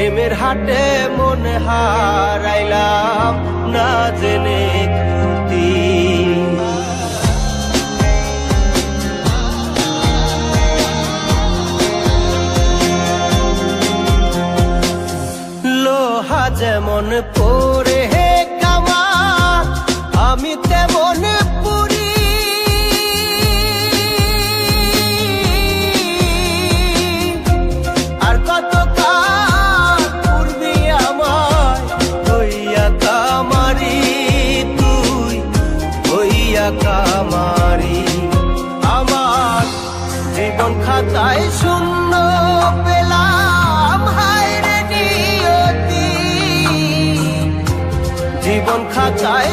প্রেমের হাটে মন হারাইলাম না জেনে ক্ষতি। লোহা যেমন পরে হে কামার আমি তেমন জীবন খাতায় শূন্য পেলাম। হায় জীবন খাতায়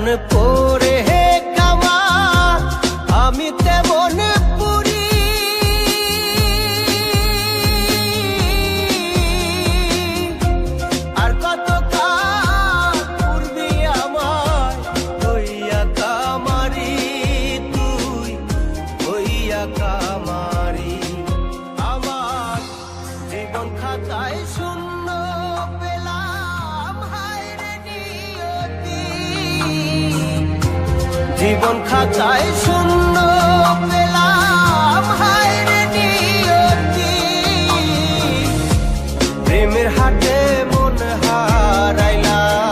যেমন পরে জীবন খাঁচায় শূন্য পেলাম। প্রেমের হাটে মন হারাইলাম।